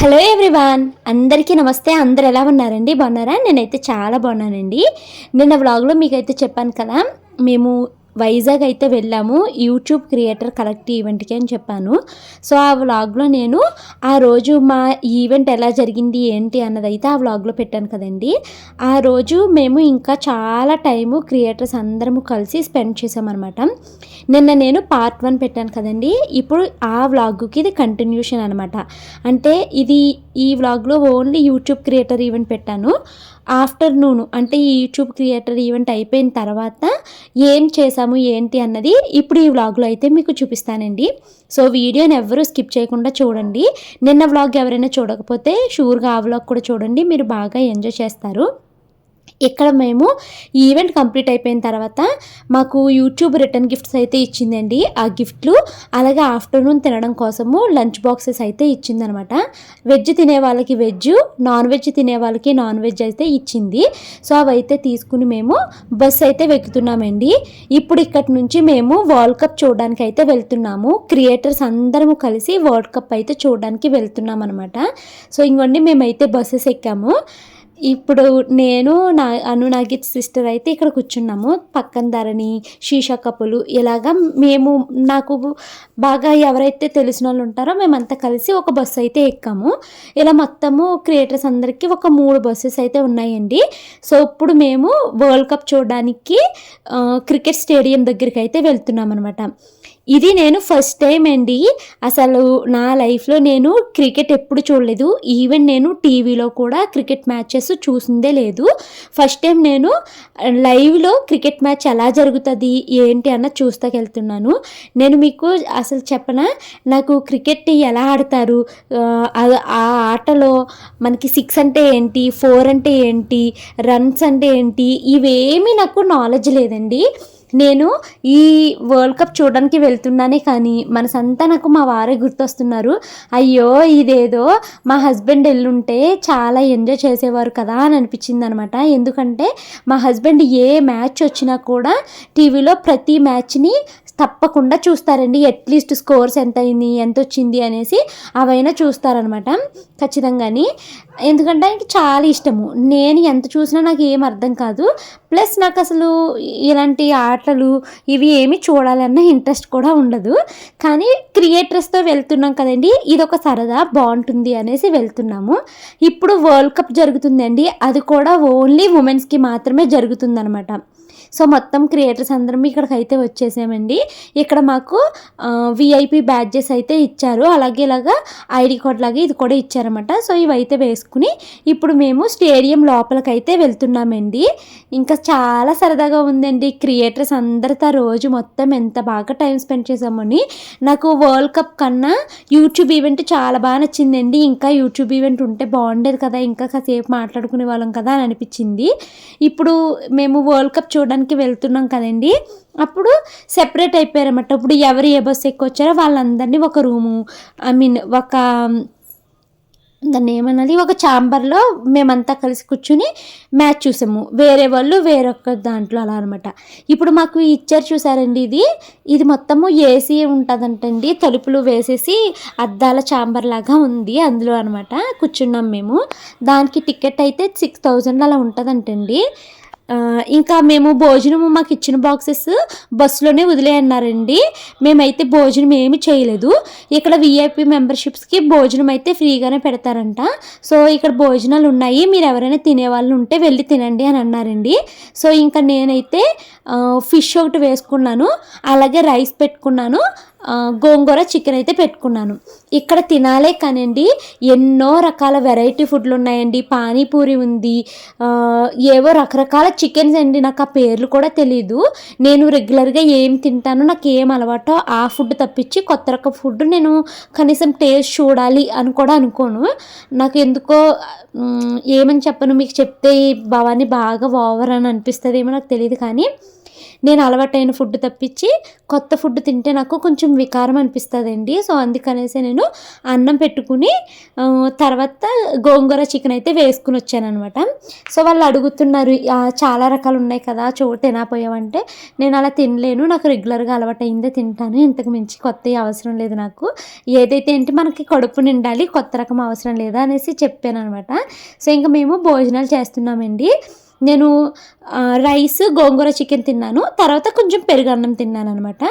Hello everyone అందరికీ నమస్తే. అందరు ఎలా ఉన్నారండి? బాగున్నారా? నేనైతే చాలా బాగున్నానండి. నిన్న వ్లాగ్లో మీకైతే చెప్పాను కదా మేము వైజాగ్ అయితే వెళ్ళాము. యూట్యూబ్ క్రియేటర్ కలెక్ట్ ఈవెంట్కి అని చెప్పాను. సో ఆ వ్లాగ్లో నేను ఆ రోజు మా ఈవెంట్ ఎలా జరిగింది ఏంటి అన్నది అయితే ఆ వ్లాగ్లో పెట్టాను కదండి. ఆ రోజు మేము ఇంకా చాలా టైము క్రియేటర్స్ అందరము కలిసి స్పెండ్ చేసామన్నమాట. నిన్న నేను పార్ట్ వన్ పెట్టాను కదండి. ఇప్పుడు ఆ వ్లాగ్కి ఇది కంటిన్యూషన్ అనమాట అంటే ఇది ఈ వ్లాగ్లో ఓన్లీ యూట్యూబ్ క్రియేటర్ ఈవెంట్ పెట్టాను. ఆఫ్టర్నూన్ అంటే ఈ యూట్యూబ్ క్రియేటర్ ఈవెంట్ అయిపోయిన తర్వాత ఏం చేసాము ఏంటి అన్నది ఇప్పుడు ఈ వ్లాగ్లో అయితే మీకు చూపిస్తానండి. సో వీడియోని ఎవ్వరూ స్కిప్ చేయకుండా చూడండి. నిన్న వ్లాగ్ ఎవరైనా చూడకపోతే షూర్గా ఆ వ్లాగ్ కూడా చూడండి. మీరు బాగా ఎంజాయ్ చేస్తారు. ఇక్కడ మేము ఈవెంట్ కంప్లీట్ అయిపోయిన తర్వాత మాకు యూట్యూబ్ రిటర్న్ గిఫ్ట్స్ అయితే ఇచ్చిందండి. ఆ గిఫ్ట్లు అలాగే ఆఫ్టర్నూన్ తినడం కోసము లంచ్ బాక్సెస్ అయితే ఇచ్చిందనమాట. వెజ్ తినే వాళ్ళకి వెజ్ నాన్ వెజ్ తినే వాళ్ళకి నాన్ వెజ్ అయితే ఇచ్చింది. సో అవి అయితే తీసుకుని మేము బస్ అయితే వెక్కుతున్నామండి ఇప్పుడు ఇక్కడి నుంచి మేము వరల్డ్ కప్ చూడడానికి అయితే వెళ్తున్నాము. క్రియేటర్స్ అందరము కలిసి వరల్డ్ కప్ అయితే చూడడానికి వెళ్తున్నాం అనమాట సో ఇంకోండి మేమైతే బస్సెస్ ఎక్కాము. ఇప్పుడు నేను నా అను నాగిత్ సిస్టర్ అయితే ఇక్కడ కూర్చున్నాము. పక్కన ధరణి శీషా కప్పులు ఇలాగా మేము నాకు బాగా ఎవరైతే తెలిసిన వాళ్ళు ఉంటారో మేమంతా కలిసి ఒక బస్సు అయితే ఎక్కాము. ఇలా మొత్తము క్రియేటర్స్ అందరికీ ఒక మూడు బస్సెస్ అయితే ఉన్నాయండి. సో ఇప్పుడు మేము వరల్డ్ కప్ చూడడానికి క్రికెట్ స్టేడియం దగ్గరికి అయితే వెళ్తున్నాం అనమాట ఇది నేను ఫస్ట్ టైం అండి. అసలు నా లైఫ్లో నేను క్రికెట్ ఎప్పుడు చూడలేదు. ఈవెన్ నేను టీవీలో కూడా క్రికెట్ మ్యాచెస్ చూసిందే లేదు. ఫస్ట్ టైం నేను లైవ్లో క్రికెట్ మ్యాచ్ ఎలా జరుగుతుంది ఏంటి అన్న చూస్తాకెళ్తున్నాను. నేను మీకు అసలు చెప్పనా నాకు క్రికెట్ ఎలా ఆడతారు ఆ, ఆ ఆటలో మనకి సిక్స్ అంటే ఏంటి ఫోర్ అంటే ఏంటి రన్స్ అంటే ఏంటి ఇవేమీ నాకు నాలెడ్జ్ లేదండి. నేను ఈ వరల్డ్ కప్ చూడడానికి వెళ్తున్నానే కానీ మనసంతా నాకు మా వారే గుర్తొస్తున్నారు. అయ్యో ఇదేదో మా హస్బెండ్ ఎల్లుంటే చాలా ఎంజాయ్ చేసేవారు కదా అని అనిపించింది అనమాట ఎందుకంటే మా హస్బెండ్ ఏ మ్యాచ్ వచ్చినా కూడా టీవీలో ప్రతి మ్యాచ్ని తప్పకుండా చూస్తారండి. అట్లీస్ట్ స్కోర్స్ ఎంత అయింది ఎంత వచ్చింది అనేసి అవైనా చూస్తారనమాట. ఖచ్చితంగాని. ఎందుకంటే ఆయనకి చాలా ఇష్టము. నేను ఎంత చూసినా నాకు ఏం అర్థం కాదు. ప్లస్ నాకు అసలు ఇలాంటి ఆటలు ఇవి ఏమి చూడాలన్న ఇంట్రెస్ట్ కూడా ఉండదు. కానీ క్రియేటర్స్తో వెళ్తున్నాం కదండి. ఇది ఒక సరదా బాగుంటుంది అనేసి వెళ్తున్నాము. ఇప్పుడు వరల్డ్ కప్ జరుగుతుందండి. అది కూడా ఓన్లీ ఉమెన్స్కి మాత్రమే జరుగుతుందనమాట. సో మొత్తం క్రియేటర్స్ అందరం ఇక్కడికి అయితే వచ్చేసామండి. ఇక్కడ మాకు విఐపి బ్యాడ్జెస్ అయితే ఇచ్చారు. అలాగే ఇలాగా ఐడి కార్డ్ లాగా ఇది కూడా ఇచ్చారన్నమాట. సో ఇవైతే వేసుకుని ఇప్పుడు మేము స్టేడియం లోపలికైతే వెళ్తున్నామండి. ఇంకా చాలా సరదాగా ఉందండి. క్రియేటర్స్ అందరితో రోజు మొత్తం ఎంత బాగా టైం స్పెండ్ చేసామని నాకు వరల్డ్ కప్ కన్నా యూట్యూబ్ ఈవెంట్ చాలా బాగా నచ్చిందండి. ఇంకా యూట్యూబ్ ఈవెంట్ ఉంటే బాగుండేది కదా. ఇంకా కాసేపు మాట్లాడుకునే వాళ్ళం కదా అని అనిపించింది. ఇప్పుడు మేము వరల్డ్ కప్ చూడడానికి వెళ్తున్నాం కదండి. అప్పుడు సెపరేట్ అయిపోయారన్నమాట. ఇప్పుడు ఎవరు ఏ బస్సు వచ్చారో వాళ్ళందరినీ ఒక రూము ఐ మీన్ ఒక దాన్ని ఏమన్నది ఒక ఛాంబర్లో మేమంతా కలిసి కూర్చుని మ్యాచ్ చూసాము. వేరే వాళ్ళు వేరొక దాంట్లో అలా అనమాట ఇప్పుడు మాకు ఇచ్చారు చూసారండి ఇది. ఇది మొత్తము ఏసీ ఉంటుందంటండి. తలుపులు వేసేసి అద్దాల ఛాంబర్ లాగా ఉంది అందులో అనమాట కూర్చున్నాం మేము. దానికి టికెట్ అయితే సిక్స్ థౌజండ్ అలా ఉంటుందంటండి. ఇంకా మేము భోజనం మాకు ఇచ్చిన బాక్సెస్ బస్సులోనే వదిలేయన్నారండి. మేమైతే భోజనం ఏమి చేయలేదు. ఇక్కడ విఐపి మెంబర్షిప్స్కి భోజనం అయితే ఫ్రీగానే పెడతారంట. సో ఇక్కడ భోజనాలు ఉన్నాయి. మీరు ఎవరైనా తినేవాళ్ళు ఉంటే వెళ్ళి తినండి అని అన్నారండి. సో ఇంకా నేనైతే ఫిష్ ఒకటి వేసుకున్నాను. అలాగే రైస్ పెట్టుకున్నాను. గోంగూర చికెన్ అయితే పెట్టుకున్నాను. ఇక్కడ తినాలే కానండి ఎన్నో రకాల వెరైటీ ఫుడ్లు ఉన్నాయండి. పానీపూరి ఉంది ఏవో రకరకాల చికెన్స్ అండి. నాకు ఆ పేర్లు కూడా తెలియదు నేను రెగ్యులర్గా ఏం తింటానో నాకు ఏం అలవాటో ఆ ఫుడ్ తప్పించి కొత్త రకం ఫుడ్ నేను కనీసం టేస్ట్ చూడాలి అని కూడా అనుకోను. నాకు ఎందుకో ఏమని చెప్పను మీకు చెప్తే భవానీ బాగా ఓవర్ అని అనిపిస్తుందేమో నాకు తెలియదు కానీ నేను అలవాటైన ఫుడ్ తప్పించి కొత్త ఫుడ్ తింటే నాకు కొంచెం వికారం అనిపిస్తుందండి. సో అందుకనేసి నేను అన్నం పెట్టుకుని తర్వాత గోంగూర చికెన్ అయితే వేసుకుని వచ్చానమాట సో వాళ్ళు అడుగుతున్నారు చాలా రకాలు ఉన్నాయి కదా చూ తినపోయావంటే నేను అలా తినలేను నాకు రెగ్యులర్గా అలవాటు అయిందే తింటాను. ఇంతకు మించి కొత్త అవసరం లేదు నాకు. ఏదైతే ఏంటి మనకి కడుపు నిండాలి కొత్త రకం అవసరం లేదా అనేసి చెప్పాను అనమాట సో ఇంకా మేము భోజనాలు చేస్తున్నామండి. నేను రైస్ గోంగూర చికెన్ తిన్నాను. తర్వాత కొంచెం పెరుగన్నం తిన్నాను అనమాట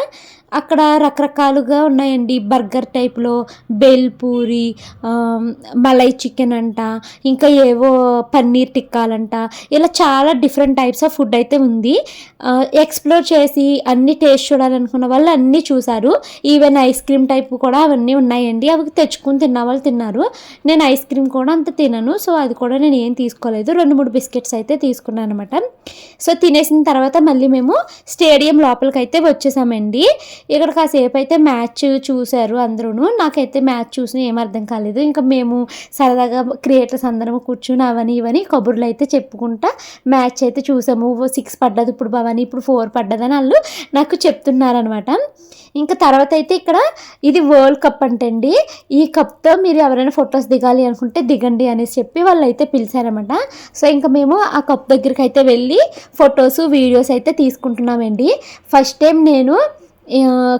అక్కడ రకరకాలుగా ఉన్నాయండి. బర్గర్ టైప్లో బెల్ పూరి మలై చికెన్ అంట ఇంకా ఏవో పన్నీర్ టిక్కాలంట. ఇలా చాలా డిఫరెంట్ టైప్స్ ఆఫ్ ఫుడ్ అయితే ఉంది. ఎక్స్ప్లోర్ చేసి అన్ని టేస్ట్ చూడాలనుకున్న వాళ్ళు అన్నీ చూసారు. ఈవెన్ ఐస్ క్రీమ్ టైప్ కూడా అవన్నీ ఉన్నాయండి. అవి తెచ్చుకుని తిన్న వాళ్ళు తిన్నారు. నేను ఐస్ క్రీమ్ కూడా అంత తినను. సో అది కూడా నేను ఏం తీసుకోలేదు. రెండు మూడు బిస్కెట్స్ అయితే తీసుకున్నాను అనమాట సో తినేసిన తర్వాత మళ్ళీ మేము స్టేడియం లోపలికి అయితే వచ్చేసామండి. ఇక్కడ కాసేపు అయితే మ్యాచ్ చూశారు అందరూ నాకైతే మ్యాచ్ చూసిన ఏం అర్థం కాలేదు. ఇంకా మేము సరదాగా క్రియేటర్స్ అందరం కూర్చుని అవని ఇవని కబుర్లు అయితే చెప్పుకుంటా మ్యాచ్ అయితే చూసాము. సిక్స్ పడ్డది ఇప్పుడు భవాని ఇప్పుడు ఫోర్ పడ్డదని వాళ్ళు నాకు చెప్తున్నారనమాట ఇంకా తర్వాత అయితే ఇక్కడ ఇది వరల్డ్ కప్ అంటండి. ఈ కప్తో మీరు ఎవరైనా ఫొటోస్ దిగాలి అనుకుంటే దిగండి అనేసి చెప్పి వాళ్ళు అయితే పిలిచారనమాట సో ఇంకా మేము ఆ కప్ దగ్గరికి అయితే వెళ్ళి ఫొటోస్ వీడియోస్ అయితే తీసుకుంటున్నామండి. ఫస్ట్ టైం నేను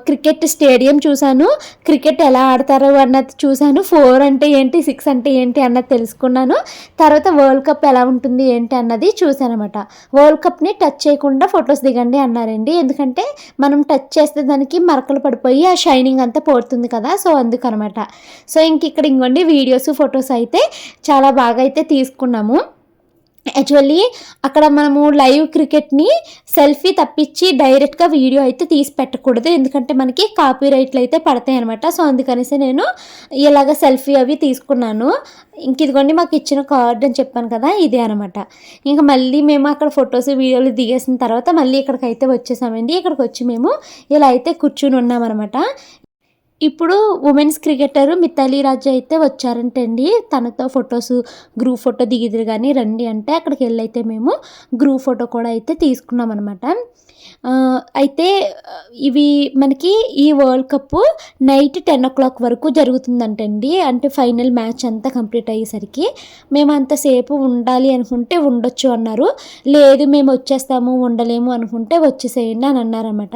క్రికెట్ స్టేడియం చూశాను. క్రికెట్ ఎలా ఆడతారు అన్నది చూశాను. ఫోర్ అంటే ఏంటి సిక్స్ అంటే ఏంటి అన్నది తెలుసుకున్నాను. తర్వాత వరల్డ్ కప్ ఎలా ఉంటుంది ఏంటి అన్నది చూశాను అనమాట వరల్డ్ కప్ని టచ్ చేయకుండా ఫొటోస్ దిగండి అన్నారండి. ఎందుకంటే మనం టచ్ చేస్తే దానికి మరకలు పడిపోయి ఆ షైనింగ్ అంతా పోతుంది కదా. సో అందుకనమాట. సో ఇంక ఇక్కడ ఇంకోండి వీడియోస్ ఫొటోస్ అయితే చాలా బాగా అయితే తీసుకున్నాము. యాక్చువల్లీ అక్కడ మనము లైవ్ క్రికెట్ని సెల్ఫీ తప్పించి డైరెక్ట్గా వీడియో అయితే తీసి పెట్టకూడదు. ఎందుకంటే మనకి కాపీ రైట్లు అయితే పడతాయి అనమాట సో అందుకనేసి నేను ఇలాగ సెల్ఫీ అవి తీసుకున్నాను. ఇంక ఇదిగోండి మాకు ఇచ్చిన కార్డ్ అని చెప్పాను కదా ఇదే అనమాట ఇంకా మళ్ళీ మేము అక్కడ ఫొటోస్ వీడియోలు దిగేసిన తర్వాత మళ్ళీ ఇక్కడికి అయితే వచ్చేసామండి. ఇక్కడికి వచ్చి మేము ఇలా అయితే కూర్చుని ఉన్నామన్నమాట. ఇప్పుడు ఉమెన్స్ క్రికెటర్ మిథాలీ రాజు అయితే వచ్చారంటండి. తనతో ఫొటోస్ గ్రూప్ ఫోటో దిగిదిరు కానీ రండి అంటే అక్కడికి వెళ్ళైతే మేము గ్రూప్ ఫోటో కూడా అయితే తీసుకున్నాం అనమాట అయితే ఇవి మనకి ఈ world cup night ten o'clock వరకు జరుగుతుందంటండి. అంటే ఫైనల్ మ్యాచ్ అంతా కంప్లీట్ అయ్యేసరికి. మేము అంతసేపు ఉండాలి అనుకుంటే ఉండొచ్చు అన్నారు. లేదు మేము వచ్చేస్తాము ఉండలేము అనుకుంటే వచ్చేసేయండి అని అన్నారన్నమాట.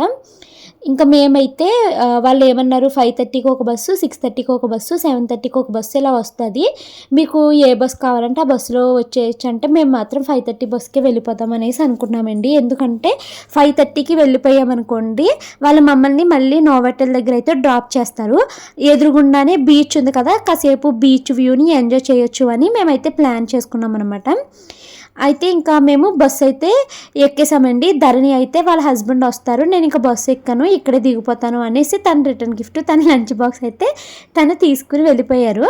ఇంకా మేమైతే వాళ్ళు ఏమన్నారు ఫైవ్ థర్టీకి ఒక బస్సు సిక్స్ థర్టీకి ఒక బస్సు సెవెన్ థర్టీకి ఒక బస్సు ఇలా వస్తుంది. మీకు ఏ బస్సు కావాలంటే ఆ బస్సులో వచ్చేయచ్చు అంటే మేము మాత్రం ఫైవ్ థర్టీ బస్సుకే వెళ్ళిపోతాం అనేసి అనుకున్నామండి. ఎందుకంటే ఫైవ్ థర్టీకి వెళ్ళిపోయామనుకోండి వాళ్ళు మమ్మల్ని మళ్ళీ నోవెటల్ దగ్గర అయితే డ్రాప్ చేస్తారు. ఎదురుగుండానే బీచ్ ఉంది కదా కాసేపు బీచ్ వ్యూని ఎంజాయ్ చేయొచ్చు అని మేమైతే ప్లాన్ చేసుకున్నాం అనమాట అయితే ఇంకా మేము బస్సు అయితే ఎక్కేసామండి. ధరణి అయితే వాళ్ళ హస్బెండ్ వస్తారు. నేను ఇంకా బస్సు ఎక్కాను ఇక్కడే దిగిపోతాను అనేసి తన రిటర్న్ గిఫ్ట్ తన లంచ్ బాక్స్ అయితే తను తీసుకుని వెళ్ళిపోయారు.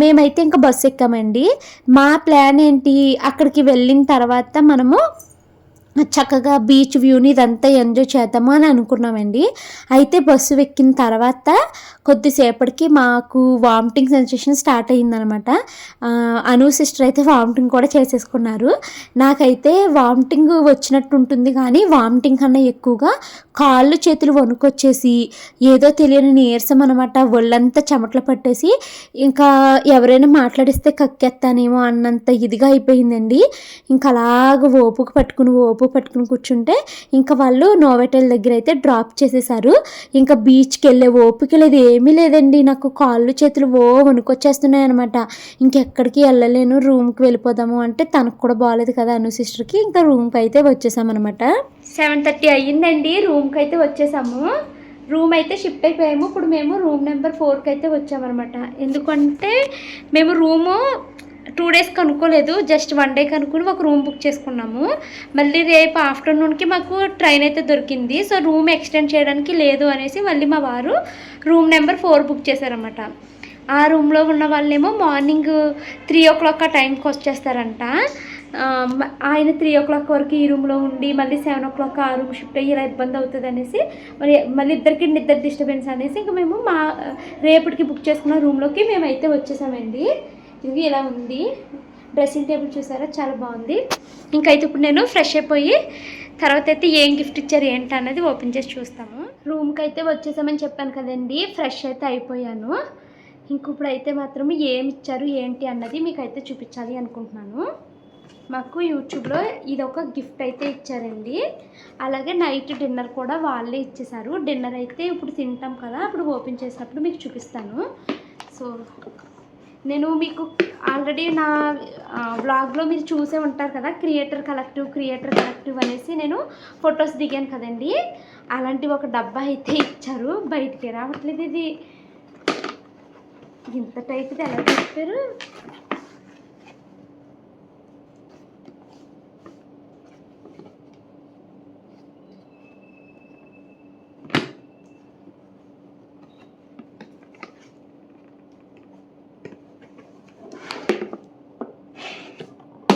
మేమైతే ఇంకా బస్సు ఎక్కామండి. మా ప్లాన్ ఏంటి? అక్కడికి వెళ్ళిన తర్వాత మనము చక్కగా బీచ్ వ్యూని ఇదంతా ఎంజాయ్ చేద్దాము అని అనుకున్నామండి. అయితే బస్సు ఎక్కిన తర్వాత కొద్దిసేపటికి మాకు వామిటింగ్ సెన్సేషన్ స్టార్ట్ అయ్యిందనమాట. అను సిస్టర్ అయితే వామిటింగ్ కూడా చేసేసుకున్నారు. నాకైతే వామిటింగ్ వచ్చినట్టు ఉంటుంది కానీ వామిటింగ్ కన్నా ఎక్కువగా కాళ్ళు చేతులు వణుకొచ్చేసి ఏదో తెలియని నీరసం అనమాట ఒళ్ళంతా చెమటలు పట్టేసి ఇంకా ఎవరైనా మాట్లాడిస్తే కక్కెత్తానేమో అన్నంత ఇదిగా అయిపోయిందండి. ఇంకా అలాగ ఓపుకు పట్టుకుని ఓపు పట్టుకుని కూర్చుంటే ఇంకా వాళ్ళు నోవెటల్ దగ్గర అయితే డ్రాప్ చేసేసారు. ఇంకా బీచ్కి వెళ్ళే ఓపిక లేదు ఏమీ లేదండి. నాకు కాళ్ళు చేతులు ఓ వణుకొచ్చేస్తున్నాయి అనమాట ఇంకెక్కడికి వెళ్ళలేను రూమ్కి వెళ్ళిపోదాము అంటే తనకు కూడా బాగాలేదు కదా అను సిస్టర్కి ఇంకా రూమ్కి అయితే వచ్చేసామన్నమాట సెవెన్ థర్టీ అయ్యిందండి రూమ్కి అయితే వచ్చేసాము. రూమ్ అయితే షిఫ్ట్ అయిపోయాము. ఇప్పుడు మేము రూమ్ నెంబర్ ఫోర్కి అయితే వచ్చామన్నమాట. ఎందుకంటే మేము రూము టూ డేస్ కనుక్కోలేదు జస్ట్ వన్ డే కనుక్కొని ఒక రూమ్ బుక్ చేసుకున్నాము. మళ్ళీ రేపు ఆఫ్టర్నూన్కి మాకు ట్రైన్ అయితే దొరికింది. సో రూమ్ ఎక్స్టెండ్ చేయడానికి లేదు అనేసి మళ్ళీ మా వారు రూమ్ నెంబర్ ఫోర్ బుక్ చేశారన్నమాట. ఆ రూమ్లో ఉన్న వాళ్ళేమో మార్నింగ్ త్రీ ఓ క్లాక్ ఆ టైంకి వచ్చేస్తారంట. ఆయన త్రీ ఓ క్లాక్ వరకు ఈ రూమ్లో ఉండి మళ్ళీ సెవెన్ ఓ క్లాక్ ఆ రూమ్ షిఫ్ట్ అయ్యి ఇలా ఇబ్బంది అవుతుంది అనేసి మరి మళ్ళీ ఇద్దరికి నిద్ర డిస్టర్బెన్స్ అనేసి ఇంకా మేము మా రేపటికి బుక్ చేసుకున్న రూమ్లోకి మేమైతే వచ్చేసామండి. ఇది ఇలా ఉంది. డ్రెస్సింగ్ టేబుల్ చూసారా? చాలా బాగుంది. ఇంకైతే ఇప్పుడు నేను ఫ్రెష్ అయిపోయి తర్వాత అయితే ఏం గిఫ్ట్ ఇచ్చారు ఏంటి అన్నది ఓపెన్ చేసి చూస్తాము. రూమ్కి అయితే వచ్చేసామని చెప్పాను కదండి. ఫ్రెష్ అయితే అయిపోయాను. ఇంకప్పుడు అయితే మాత్రం ఏమి ఇచ్చారు ఏంటి అన్నది మీకు అయితే చూపించాలి అనుకుంటున్నాను. మాకు యూట్యూబ్లో ఇది ఒక గిఫ్ట్ అయితే ఇచ్చారండి. అలాగే నైట్ డిన్నర్ కూడా వాళ్ళే ఇచ్చేసారు. డిన్నర్ అయితే ఇప్పుడు తింటాం కదా అప్పుడు ఓపెన్ చేసినప్పుడు మీకు చూపిస్తాను. సో నేను మీకు ఆల్రెడీ నా బ్లాగ్లో మీరు చూసే ఉంటారు కదా క్రియేటర్ కలెక్టివ్ క్రియేటర్ కలెక్టివ్ అనేసి నేను ఫొటోస్ దిగాను కదండి. అలాంటి ఒక డబ్బా అయితే ఇచ్చారు. బయటికి రావట్లేదు ఇది. ఇంత టైప్ది ఎలా చెప్పారు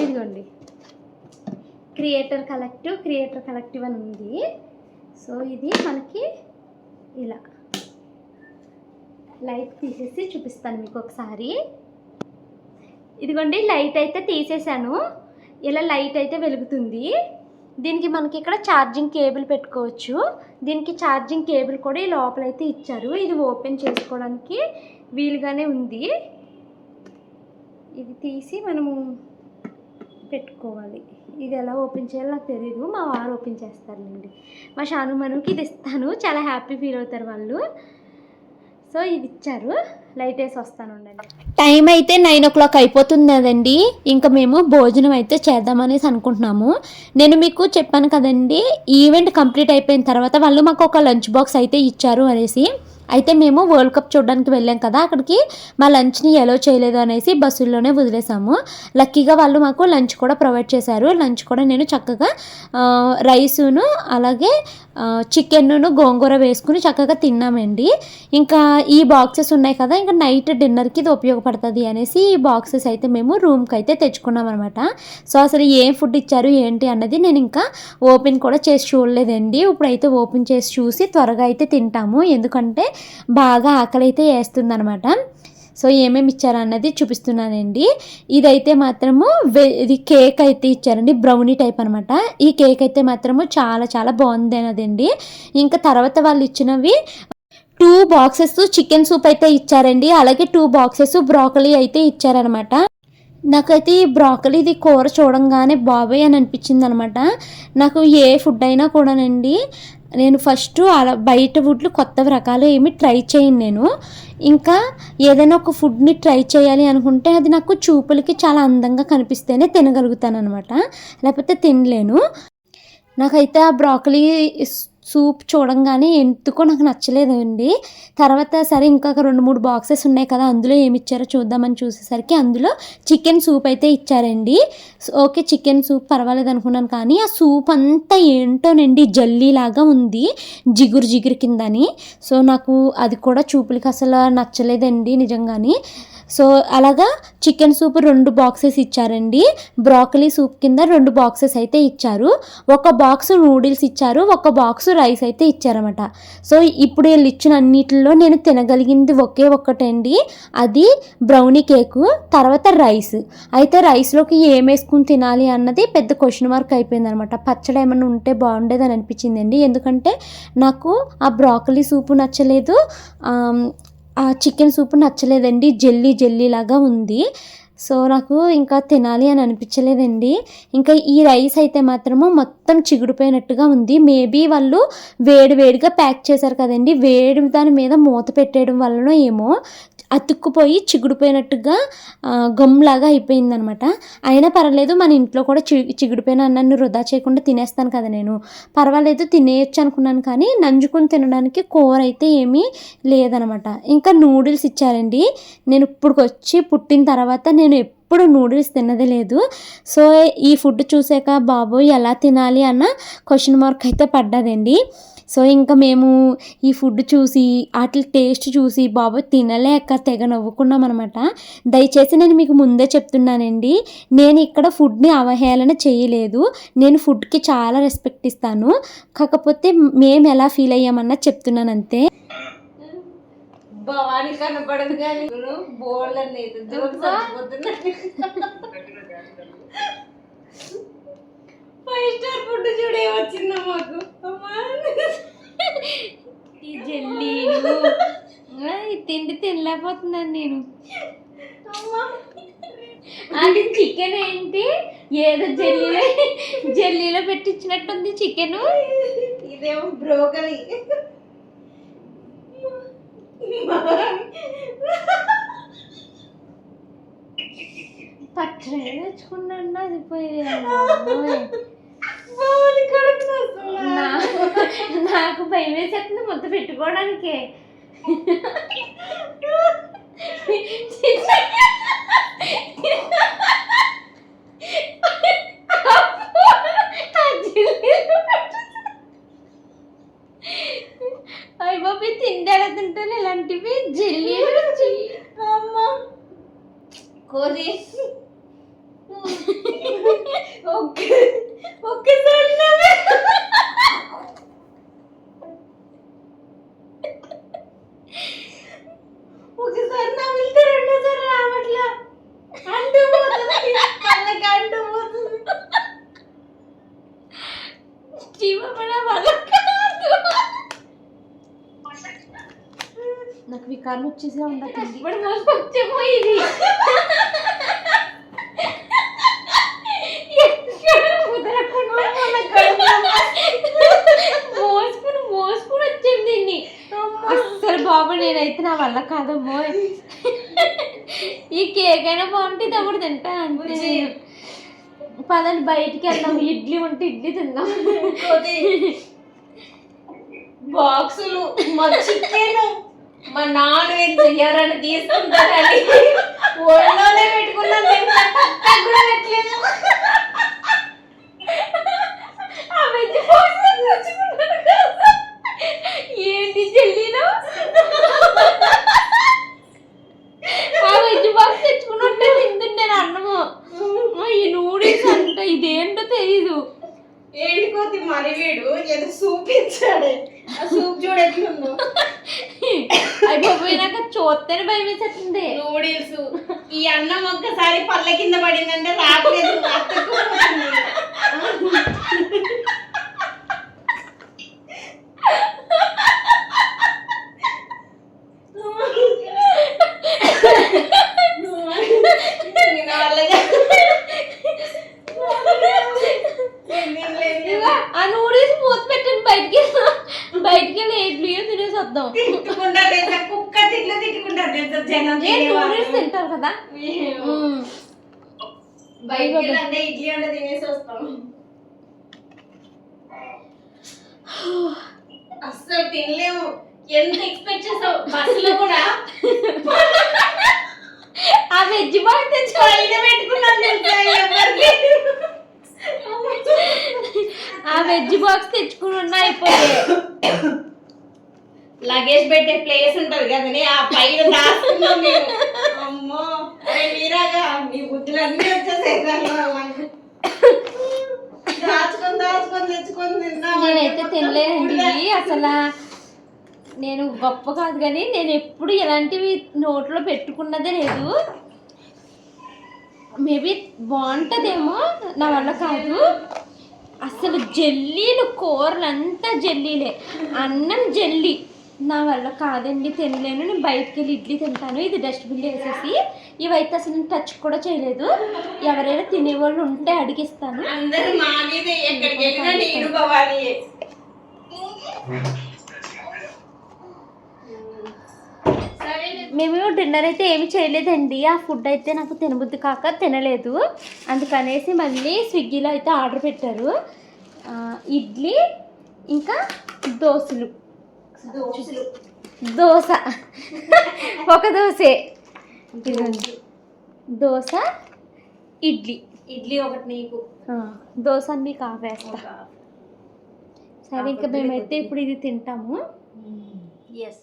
ఇదిగోండి క్రియేటర్ కలెక్టివ్ క్రియేటర్ కలెక్టివ్ అని ఉంది. సో ఇది మనకి ఇలా లైట్ తీసేసి చూపిస్తాను మీకు ఒకసారి. ఇదిగోండి లైట్ అయితే తీసేసాను. ఇలా లైట్ అయితే వెలుగుతుంది. దీనికి మనకి ఇక్కడ ఛార్జింగ్ కేబుల్ పెట్టుకోవచ్చు. దీనికి ఛార్జింగ్ కేబుల్ కూడా ఈ లోపల అయితే ఇచ్చారు. ఇది ఓపెన్ చేసుకోవడానికి వీలుగానే ఉంది. ఇది తీసి మనము పెట్టుకోవాలి. ఇది ఎలా ఓపెన్ చేయాలో నాకు తెలియదు మా వారు ఓపెన్ చేస్తారులేండి. మా షాను మనుకి ఇది ఇస్తాను. చాలా హ్యాపీ ఫీల్ అవుతారు వాళ్ళు. సో ఇది ఇచ్చారు. లైట్ వేసి వస్తాను ఉండండి. టైం అయితే నైన్ ఓ క్లాక్ అయిపోతుంది కదండి ఇంకా మేము భోజనం అయితే చేద్దామనేసి అనుకుంటున్నాము. నేను మీకు చెప్పాను కదండి ఈవెంట్ కంప్లీట్ అయిపోయిన తర్వాత వాళ్ళు మాకు ఒక లంచ్ బాక్స్ అయితే ఇచ్చారు అనేసి. అయితే మేము వరల్డ్ కప్ చూడడానికి వెళ్ళాం కదా అక్కడికి మా లంచ్ని ఎలో చేయలేదు అనేసి బస్సుల్లోనే వదిలేసాము. లక్కీగా వాళ్ళు మాకు లంచ్ కూడా ప్రొవైడ్ చేశారు. లంచ్ కూడా నేను చక్కగా రైసును అలాగే చికెన్ను గోంగూర వేసుకుని చక్కగా తిన్నామండి. ఇంకా ఈ బాక్సెస్ ఉన్నాయి కదా ఇంకా నైట్ డిన్నర్కి ఇది ఉపయోగపడుతుంది అనేసి ఈ బాక్సెస్ అయితే మేము రూమ్కి అయితే తెచ్చుకున్నాం అనమాట సో అసలు ఏం ఫుడ్ ఇచ్చారు ఏంటి అన్నది నేను ఇంకా ఓపెన్ కూడా చేసి చూడలేదండి. ఇప్పుడైతే ఓపెన్ చేసి చూసి త్వరగా అయితే తింటాము. ఎందుకంటే బాగా ఆకలి అయితే వేస్తుంది అనమాట సో ఏమేమి ఇచ్చారన్నది చూపిస్తున్నానండి. ఇదైతే మాత్రము ఇది కేక్ అయితే ఇచ్చారండి బ్రౌనీ టైప్ అనమాట ఈ కేక్ అయితే మాత్రము చాలా చాలా బాగుందనదండి ఇంకా తర్వాత వాళ్ళు ఇచ్చినవి టూ బాక్సెస్ చికెన్ సూప్ అయితే ఇచ్చారండి. అలాగే టూ బాక్సెస్ బ్రోకలీ అయితే ఇచ్చారనమాట నాకైతే ఈ బ్రాకలీది కూర చూడంగానే బాబాయ్ అని అనిపించింది అనమాట నాకు ఏ ఫుడ్ అయినా కూడానండి. నేను ఫస్ట్ అలా బయట ఫుడ్లు కొత్త రకాలు ఏమి ట్రై చేయను నేను. ఇంకా ఏదైనా ఒక ఫుడ్ని ట్రై చేయాలి అనుకుంటే అది నాకు చూపులకి చాలా అందంగా కనిపిస్తేనే తినగలుగుతాను అనమాట లేకపోతే తినలేను. నాకైతే ఆ బ్రాకలీ సూప్ చూడంగానే ఎందుకో నాకు నచ్చలేదండి. తర్వాత సరే ఇంకా రెండు మూడు బాక్సెస్ ఉన్నాయి కదా అందులో ఏమి ఇచ్చారో చూద్దామని చూసేసరికి అందులో చికెన్ సూప్ అయితే ఇచ్చారండి. ఓకే చికెన్ సూప్ పర్వాలేదు అనుకున్నాను కానీ ఆ సూప్ అంతా ఏంటోనండి జల్లీలాగా ఉంది జిగురు జిగురు కిందని. సో నాకు అది కూడా చూపులకి అసలు నచ్చలేదండి నిజంగాని. సో అలాగా చికెన్ సూప్ రెండు బాక్సెస్ ఇచ్చారండి. బ్రాకలీ సూప్ కింద రెండు బాక్సెస్ అయితే ఇచ్చారు. ఒక బాక్స్ నూడిల్స్ ఇచ్చారు ఒక బాక్స్ రైస్ అయితే ఇచ్చారన్నమాట. సో ఇప్పుడు వీళ్ళు ఇచ్చిన అన్నిటిలో నేను తినగలిగింది ఒకే ఒక్కటండి. అది బ్రౌనీ కేకు తర్వాత రైస్ అయితే రైస్లోకి ఏం వేసుకుని తినాలి అన్నది పెద్ద క్వశ్చన్ మార్క్ అయిపోయింది అనమాట పచ్చడి ఏమైనా ఉంటే బాగుండేదని అనిపించిందండి. ఎందుకంటే నాకు ఆ బ్రాకలీ సూపు నచ్చలేదు. ఆ చికెన్ సూప్ నచ్చలేదండి. జెల్లీ జెల్లీ లాగా ఉంది. సో నాకు ఇంకా తినాలి అని అనిపించలేదండి. ఇంకా ఈ రైస్ అయితే మాత్రము మొత్తం మొత్తం చిగుడిపోయినట్టుగా ఉంది. మేబీ వాళ్ళు వేడి వేడిగా ప్యాక్ చేశారు కదండి. వేడి దాని మీద మూత పెట్టేయడం వలన ఏమో అతుక్కుపోయి చిగుడిపోయినట్టుగా ఆ, గమ్లాగా అయిపోయిందనమాట. అయినా పర్వాలేదు మన ఇంట్లో కూడా చి చిగుడిపోయిన అన్నాన్ని వృధా చేయకుండా తినేస్తాను కదా నేను. పర్వాలేదు తినేయచ్చు అనుకున్నాను కానీ నంజుకొని తినడానికి కూర అయితే ఏమీ లేదనమాట. ఇంకా నూడిల్స్ ఇచ్చారండి. నేను ఇప్పుడుకొచ్చి పుట్టిన తర్వాత నేను ఎప్పుడు నూడిల్స్ తిన్నది లేదు. సో ఈ ఫుడ్ చూసాక బాబు ఎలా తినాలి? అన్న క్వశ్చన్ మార్క్ అయితే పడ్డదండి. సో ఇంకా మేము ఈ ఫుడ్ చూసి వాటి టేస్ట్ చూసి బాబు తినలేక తెగ నవ్వుకున్నాం అనమాట దయచేసి నేను మీకు ముందే చెప్తున్నానండి. నేను ఇక్కడ ఫుడ్ని అవహేళన చేయలేదు. నేను ఫుడ్కి చాలా రెస్పెక్ట్ ఇస్తాను. కాకపోతే మేము ఎలా ఫీల్ అయ్యామన్నా చెప్తున్నాను అంతే. భవాని కనపడదు కానీ బోల్డ్ అనేది ఫైవ్ స్టార్ ఫుడ్ చూడే వచ్చిందా మాకు? ఈ ఈ తిండి తినలేకపోతున్నాను నేను. అది చికెన్ ఏంటి? ఏదో జల్లీలో. జల్లీలో పెట్టించినట్టుంది చికెన్ ఇదేమో బ్రోకలీ పచ్చడి తెచ్చుకున్నాను అది నాకు భయం వేసేస్తుంది ముద్ద పెట్టుకోవడానికి అయ్య బాబు తింటారు ఇలాంటివి జల్లీలు అమ్మా. కోరి. ఒక్క ఒక్కసారి నవ్వే. ఒకసారి నవ్వితే రెండోసారి రావట్లా అంటూ పోతుంది కళ్ళకి అంటూ పోతుంది జీవమన వల్ల కాదు. నాకు వికారం వచ్చేసి ఉండదు మోసుకుని మోసుకుని వచ్చేది దీన్ని. అస్సలు బాబు నేనైతే నా వల్ల కాదమ్మో. ఈ కేక్ అయినా బాగుంటుంది అప్పుడు తింటా అంతే. పదండి బయటికి వెళ్దాం. ఇడ్లీ ఉంటే ఇడ్లీ తిందాం. బాక్సులు మా చికెన్ మా నాన్ వెజ్ ఎవరైనా తీసుకుంటారని. ఒళ్ళోనే పెట్టుకున్నాం పక్కకు కూడా పెట్టలేదు. ఆ వెజ్ బాక్స్ ఏంటి చెల్లిలో ఆ వెజ్ బాక్స్ తెచ్చుకున్నట్టే తింటుండే నేను అన్నము ఆ, ఈ నూడిల్స్ అంట ఇదేంటో తెలీదు ఏంటి కోతి మరి వీడు ఏదో సూప్ ఇచ్చాడే ఆ సూప్ చూడు ఎట్లుందో అయిపోయి నాకు చూస్తేనే భయం వేసేస్తుంది నూడిల్స్ ఈ అన్నం ఒక్కసారి పళ్ళ కింద పడిందంటే రావట్లేదు అతుక్కుపోతుంది. నేను వాళ్ళగా- నేను తినలేను. ఇదిగో, ఆ నూడిల్స్ మూత పెట్టండి బయటికి బయటికి వెళ్ళి ఇడ్లీయో తినేసి వద్దాం తిట్టుకుంటారు? కుక్క తిట్లు తిట్టుకుంటారు తెలుసా? జనం ఏ తినేవాళ్ళు. నూడిల్స్ తింటారు కదా. బయటికి వెళ్ళి అంటే ఇడ్లీ అంటే తినేసి వస్తాం అస్సలు తినలేము. ఎంత ఎక్స్పెక్ట్ చేసావు? బస్సులో కూడా? ఆ వెజ్ తెచ్చుకో. పైన పెట్టుకున్నాను తెలుసా? ఎవరికి ఆ వెజ్ బాక్స్ తెచ్చుకుని ఉన్నా అయిపోయి లగేజ్ పెట్టే ప్లేస్ ఉంటది కదని ఆ పైన దాచుకున్నాం మేము. అమ్మో అరే మీరాగా మీ బుద్ధులన్నీ వచ్చేసాయి. దాచుకొని దాచుకొని తెచ్చుకొని నేనైతే తినలేనండి అసలు నేను గొప్ప కాదు కానీ నేను ఎప్పుడు ఎలాంటివి నోట్లో పెట్టుకున్నదే లేదు. మేబీ బాగుంటుందేమో నా వల్ల కాదు. అసలు జల్లీలు కూరలు అంతా జల్లీలే. అన్నం జల్లీ. నా వల్ల కాదండి తినలేను. నేను బయటికి వెళ్ళి ఇడ్లీ తింటాను. ఇది డస్ట్బిన్ వేసేసి ఇవైతే అసలు నేను టచ్ కూడా చేయలేదు. ఎవరైనా తినేవాళ్ళు ఉంటే అడిగిస్తాను. అందరూ మా మీద ఎక్కడికి వెళ్ళినా నీరు పోవాలి సరే మేము డిన్నర్ అయితే ఏమి చేయలేదండి. ఆ ఫుడ్ అయితే నాకు తినబుద్ధి కాక తినలేదు. అందుకనేసి మళ్ళీ స్విగ్గీలో అయితే ఆర్డర్ పెట్టారు. ఇడ్లీ ఇంకా దోశలు. దోశ. ఒక దోశే. దోశ ఇడ్లీ. ఇడ్లీ ఒకటి నీకు. దోశ అన్ని కావేస్తా సరే ఇంకా మేమైతే ఇప్పుడు ఇది తింటాము. ఎస్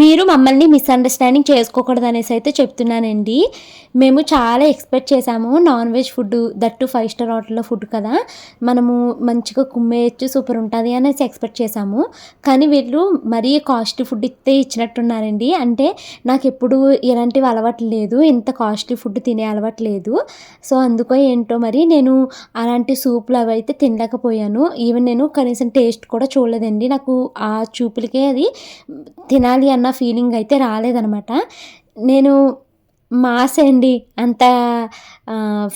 మీరు మమ్మల్ని మిస్అండర్స్టాండింగ్ చేసుకోకూడదు అనేసి అయితే చెప్తున్నానండి. మేము చాలా ఎక్స్పెక్ట్ చేసాము non veg food that five star హోటల్లో ఫుడ్ కదా. మనము మంచిగా కుమ్మేయచ్చు సూపర్ ఉంటుంది అనేసి ఎక్స్పెక్ట్ చేసాము కానీ వీళ్ళు మరీ కాస్ట్లీ ఫుడ్ ఇస్తే ఇచ్చినట్టున్నారండి. అంటే నాకు ఎప్పుడు ఇలాంటివి అలవాటు లేదు ఇంత కాస్ట్లీ ఫుడ్ తినే అలవాటు లేదు. సో అందుకో ఏంటో మరి నేను అలాంటి సూపులు అవి అయితే తినలేకపోయాను. ఈవెన్ నేను కనీసం టేస్ట్ కూడా చూడలేదండి. నాకు ఆ చూపులకే అది తినాలి అన్న ఫీలింగ్ అయితే రాలేదనమాట. నేను మాస్ అండి అంత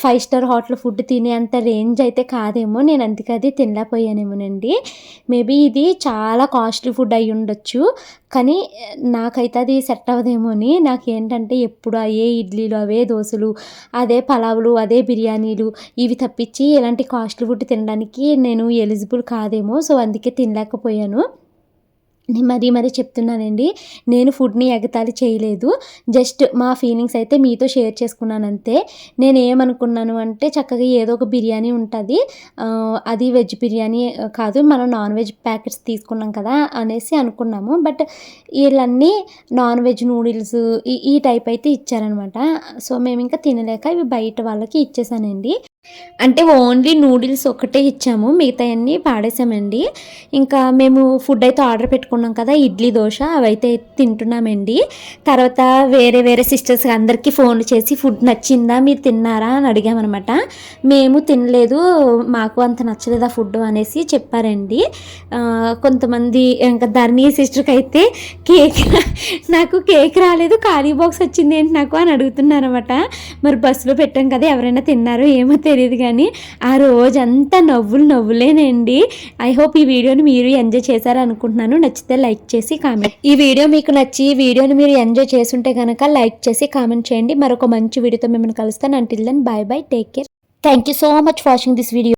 ఫైవ్ స్టార్ హోటల్ ఫుడ్ తినే అంత రేంజ్ అయితే కాదేమో నేను అందుకది అది తినలేకపోయానేమోనండి. మేబీ ఇది చాలా కాస్ట్లీ ఫుడ్ అయి ఉండొచ్చు కానీ నాకైతే అది సెట్ అవ్వదేమో అని నాకేంటంటే ఎప్పుడు అయ్యే ఇడ్లీలు అవే దోశలు అదే పలావులు అదే బిర్యానీలు ఇవి తప్పించి ఇలాంటి కాస్ట్లీ ఫుడ్ తినడానికి నేను ఎలిజిబుల్ కాదేమో సో అందుకే తినలేకపోయాను. నేను మరీ మరీ చెప్తున్నానండి. నేను ఫుడ్ని ఎగతాళి చేయలేదు. జస్ట్ మా ఫీలింగ్స్ అయితే మీతో షేర్ చేసుకున్నాను అంతే. నేను ఏమనుకున్నాను అంటే చక్కగా ఏదో ఒక బిర్యానీ ఉంటుంది. అది వెజ్ బిర్యానీ కాదు మనం నాన్ వెజ్ ప్యాకెట్స్ తీసుకున్నాం కదా అనేసి అనుకున్నాము. బట్ వీళ్ళన్నీ నాన్ వెజ్ నూడిల్స్ ఈ ఈ టైప్ అయితే ఇచ్చారనమాట సో మేము ఇంకా తినలేక ఇవి బయట వాళ్ళకి ఇచ్చేసానండి. అంటే ఓన్లీ నూడిల్స్ ఒకటే ఇచ్చాము. మిగతాయన్నీ పాడేసామండి. ఇంకా మేము ఫుడ్ అయితే ఆర్డర్ పెట్టుకున్నాం కదా ఇడ్లీ దోశ అవైతే తింటున్నామండి. తర్వాత వేరే వేరే సిస్టర్స్ అందరికీ ఫోన్ చేసి ఫుడ్ నచ్చిందా మీరు తిన్నారా అని అడిగామన్నమాట. మేము తినలేదు మాకు అంత నచ్చలేదు ఆ ఫుడ్ అనేసి చెప్పారండి. కొంతమంది ఇంకా ధర్నీ సిస్టర్కి అయితే కేక్ నాకు కేక్ రాలేదు ఖాళీ బాక్స్ వచ్చింది ఏంటి నాకు అని అడుగుతున్నారన్నమాట. మరి బస్సులో పెట్టాం కదా ఎవరైనా తిన్నారో ఏమో తెలియదు కానీ ఆ రోజంతా నవ్వులు నవ్వులేనండి. ఐ హోప్ ఈ వీడియోని మీరు ఎంజాయ్ చేశారు అనుకుంటున్నాను నచ్చితే లైక్ చేసి కామెంట్ ఈ వీడియో మీకు నచ్చి ఈ వీడియోని మీరు ఎంజాయ్ చేస్తుంటే కనుక లైక్ చేసి కామెంట్ చేయండి. మరొక మంచి వీడియోతో మిమ్మల్ని కలుస్తాను. Until then bye bye take care thank you so much watching this video